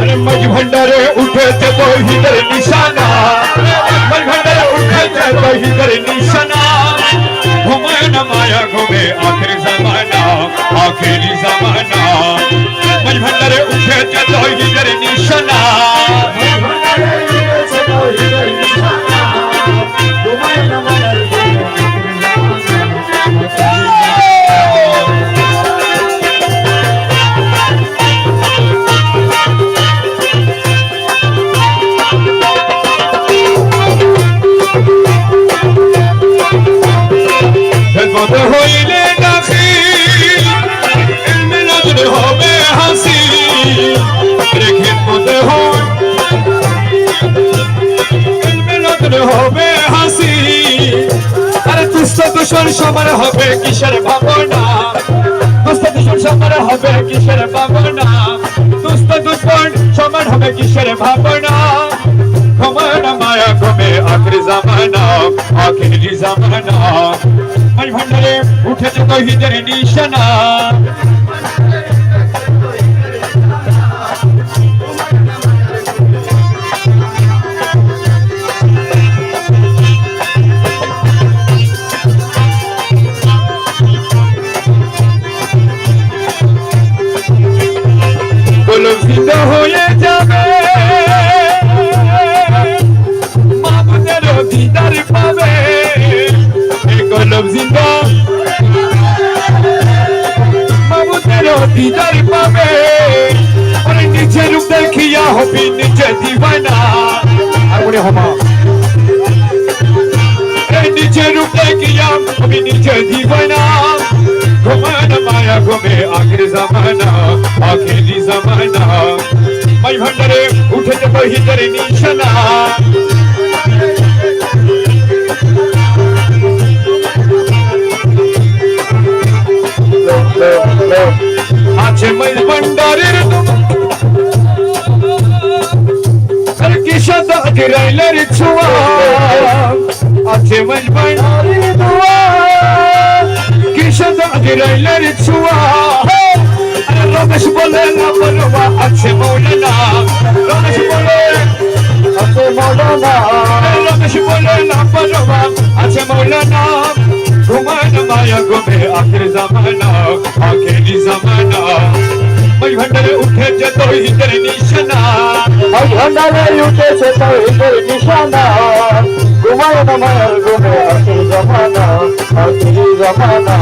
আরে মাঝ ভান্ডারে উঠেছে তৌহিদের নিশানা মাঝ ভান্ডারে উঠেছে তৌহিদের নিশানা ঘুমায় না মায়া ঘুমে আখের জামানা আখেরি জামানা মাঝ ভান্ডারে উঠেছে তৌহিদের নিশানা হবে হাসি। আরে দুষ্ট দূষণ সমান হবে কিসের ভাবনা? দুষ্ট দূষণ সমান হবে কিসের ভাবনা? দুষ্ট দুশ্মন সমান হবে কিসের ভাবনা? ঘুমানা মায়া, ঘুমে আখরি জামানা আখরি জামানা। মাঝ ভান্ডারে, উঠেছে তহিদের নিশানা। দিদার পাবে। আরে নিচে রূপ দেখিয়া হবি নিচে দিবানা। আর মনে এই নিচে রূপ দেখিয়া হবি নিচে দিবানা। ঘুমানা মায়া ঘুমে আখির জামানা আখিরি জামানা। মাই ভান্ডারে উঠেছে তহিদের নিশানা। আছে মাই ভান্ডারের কি সাদা গিরাইলের ছোঁয়া। আছে মাই ভান্ডারের দোয়া কি সাদা গিরাইলের ছোঁয়া। রমেশ বলে না বলবা আছে মৌলানা। রমেশ বলে, আছে মৌলানা। রমেশ বলে না বলবা আছে মৌলানা। ঘুমান মায়া ঘুমে আখির জামানা, আখিরি জামানা। মাই ভান্ডারে উঠেছে তহিদের নিশানা। ভান্ডারে উঠেছে তহিদের নিশানা। ঘুমায় না মায়ের ঘুমে আসল জমানা আসল জমানা।